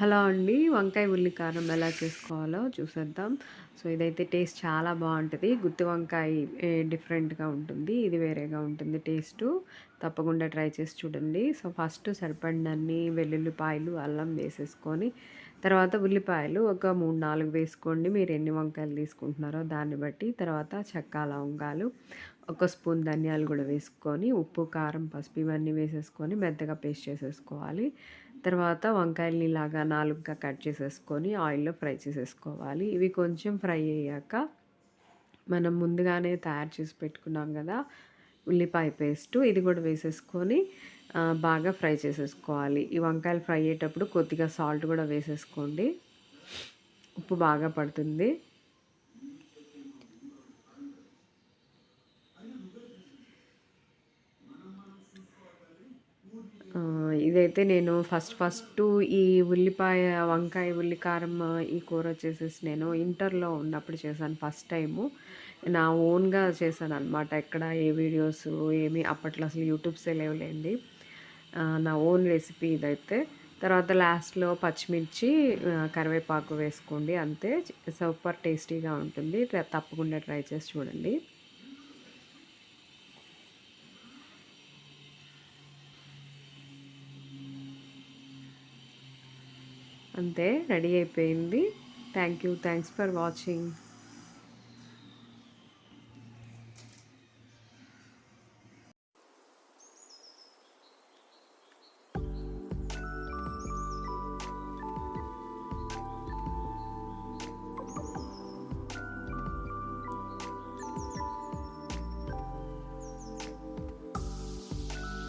Hello అండి. వంకాయ ఉల్లి కారం ఎలా చేసుకోవాలో చూసేద్దాం. సో ఇదైతే టేస్ట్ చాలా బాగుంటుంది. గుత్తి వంకాయ డిఫరెంట్గా ఉంటుంది. ఇది వేరేగా ఉంటుంది టేస్ట్. తప్పకుండా ట్రై చేసి చూడండి. సో ఫస్ట్ సరిపడినన్ని వెల్లుల్లిపాయలు అల్లం వేసేసుకొని తర్వాత ఉల్లిపాయలు ఒక మూడు నాలుగు వేసుకోండి. మీరు ఎన్ని వంకాయలు తీసుకుంటున్నారో దాన్ని బట్టి. తర్వాత చెక్క లవంగాలు ఒక స్పూన్ ధనియాలు కూడా వేసుకొని ఉప్పు కారం పసుపు ఇవన్నీ వేసేసుకొని మెత్తగా పేస్ట్ చేసేసుకోవాలి. తర్వాత వంకాయలని ఇలాగా నాలుగుగా కట్ చేసేసుకొని ఆయిల్లో ఫ్రై చేసేసుకోవాలి. ఇవి కొంచెం ఫ్రై అయ్యాక మనం ముందుగానే తయారు చేసి పెట్టుకున్నాం కదా ఉల్లిపాయ పేస్ట్ ఇది కూడా వేసేసుకొని బాగా ఫ్రై చేసేసుకోవాలి. ఈ వంకాయలు ఫ్రై అయ్యేటప్పుడు కొద్దిగా సాల్ట్ కూడా వేసేసుకోండి. ఉప్పు బాగా పడుతుంది. ఇదైతే నేను ఫస్ట్ ఫస్ట్ ఈ ఉల్లిపాయ వంకాయ ఉల్లి కారం ఈ కూర వచ్చేసేసి నేను ఇంటర్లో ఉన్నప్పుడు చేశాను ఫస్ట్ టైము. నా ఓన్గా చేశాను అనమాట ఎక్కడ ఏ వీడియోస్ ఏమి అప్పట్లో అసలు యూట్యూబ్సే లేవులేండి నా ఓన్ రెసిపీ ఇదైతే. తర్వాత లాస్ట్లో పచ్చిమిర్చి కరివేపాకు వేసుకోండి అంతే. సూపర్ టేస్టీగా ఉంటుంది. తప్పకుండా ట్రై చేసి చూడండి. అంతే రెడీ అయిపోయింది. Thank you thanks for watching